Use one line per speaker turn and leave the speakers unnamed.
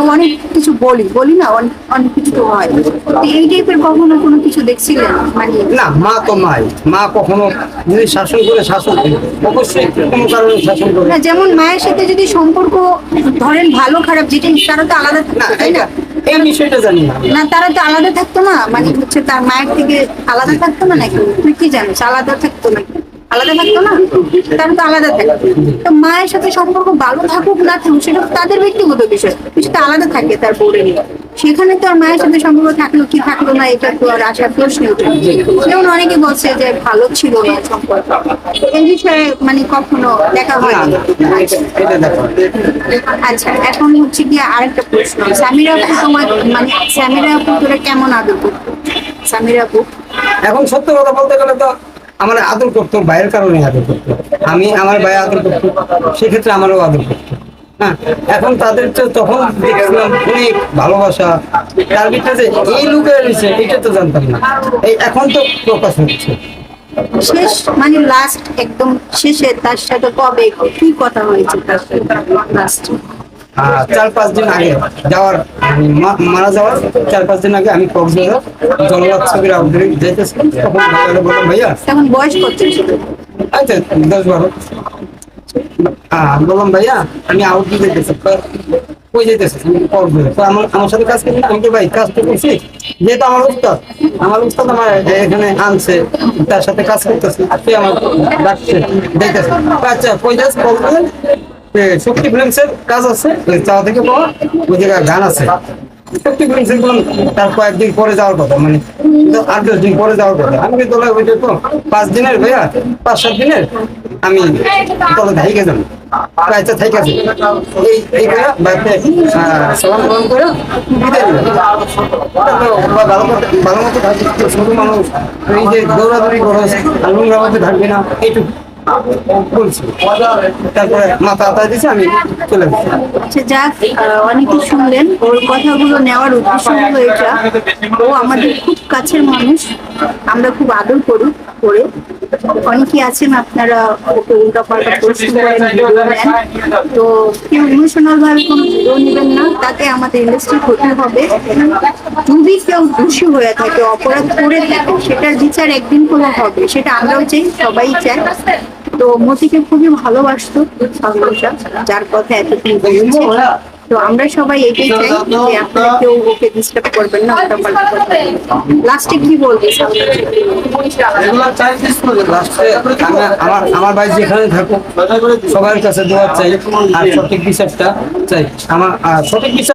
মানে অনেক কিছু বলি বলি না অনেক অনেক কিছু তো হয়। এই টাইপের কখনো কোনো কিছু দেখছিলেন? মানে
না মা তো মাই মা কখনো যদি শাসন করে শাসন করে অবশ্যই কোনো কারণে শাসন করে
না যেমন মায়ের সাথে যদি সম্পর্ক ধরেন ভালো খারাপ যেটা তারা তো আলাদা
না
থাকতো তাই না?
এই বিষয়টা জানি না
না তারা তো আলাদা থাকতো না? মানে হচ্ছে তার মায়ের থেকে আলাদা থাকতো না নাকি? তুই কি জানিস আলাদা থাকতো নাকি? আলাদা থাকতো না? তারা তো আলাদা থাকতো তো মায়ের সাথে সম্পর্ক ভালো থাকুক না থাকুক সেটা তাদের ব্যক্তিগত বিষয়। সেটা আলাদা থাকে তার নিয়ে। সেখানে তো আর মায়ের সাথে সম্পর্ক থাকল কি থাকল না এটা তো আর আসার প্রশ্ন যেমন অনেকে বলছে যে ভালো ছিল না সম্পর্ক। এই বিষয়ে মানে কখনো দেখা হয় আচ্ছা এখন হচ্ছে কি আরেকটা প্রশ্ন। সামিরা আপু তোমার মানে সামিরা আপু তোরা কেমন আদর করতো? সামিরা আপু?
এখন সত্য কথা বলতে গেলে তো আমার আদর করতো ভাইয়ের কারণে আদর করতো। আমি আমার ভাই আদর করতো সেক্ষেত্রে আমারও আদর করতো। হ্যাঁ এখন তাদের তো তখন দেখছিলাম অনেক ভালোবাসা। তার ভিতরে এই লোকের রয়েছে এটা তো জানতাম না। এই এখন তো প্রকাশ হচ্ছে।
শেষ মানে লাস্ট একদম শেষে তার সাথে কবে কি কথা হয়েছে তার লাস্ট
আহ, চার পাঁচ দিন আগে যাওয়ার মারা যাওয়ার চার পাঁচ দিন আগে আমি কক্সবাজার জলরাত ছবির আউটডোরে যেতেছি। তখন ভাইয়ারে বললাম ভাইয়া
তখন বয়স কত ছিল?
আচ্ছা দশ বারো। আমি বললাম ভাইয়া আমি আউট দিয়ে যেতেছি কই যেতেছি? কক্সবাজার। তো আমার আমার সাথে কাজ করি আমি তো ভাই কাজ তো করছি যেহেতু আমার উস্তাদ আমার উস্তাদ আমার এখানে আনছে তার সাথে কাজ করতেছি আমার ডাকছে দেখতেছে। আচ্ছা কই যাস কক্সবাজার? এ, শক্তি ফিল্মসের কাজ আছে থেকে পাওয়া ওই জায়গায় গান আছে। শক্তি তার কয়েকদিন পরে যাওয়ার কথা মানে আট দশ দিন পরে যাওয়ার কথা। আমি তো পাঁচ দিনের ভাইয়া, পাঁচ সাত দিনের, আমি ভালো মতো থাকবে ছোট মানুষ এই যে দৌড়াদৌড়ি করো থাকবে না, এইটুকু।
আচ্ছা যাক অনেকে শুনলেন, ওর কথাগুলো নেওয়ার উদ্দেশ্য হলো এটা। ও আমাদের খুব কাছের মানুষ, আমরা খুব আদর করি করে অনেকে আছেন, আপনারা ওকে উল্টা পাল্টা প্রশ্ন করেন তো কেউ ইমোশনাল ভাবে কোনো ভিডিও নেবেন না, তাতে আমাদের ইন্ডাস্ট্রি ক্ষতি হবে। যদি কেউ দোষী হয়ে থাকে, অপরাধ করে থাকে, সেটার বিচার একদিন করে হবে, সেটা আমরাও চাই, সবাই চায় তো মতিকে খুবই ভালোবাসতো সালমান যার কথা এতদিন বলছে। তো আমরা সবাই এটাই চাই যে আপনারা কেউ ওকে ডিস্টার্ব করবেন না ওটা পাল্টা করবেন লাস্টে কি বলবে
লাস্টে আমি আমার আমার ভাই যেখানে থাকুক সবার কাছে দোয়া চাই। আর সঠিক বিচারটা চাই। আমার সঠিক বিচার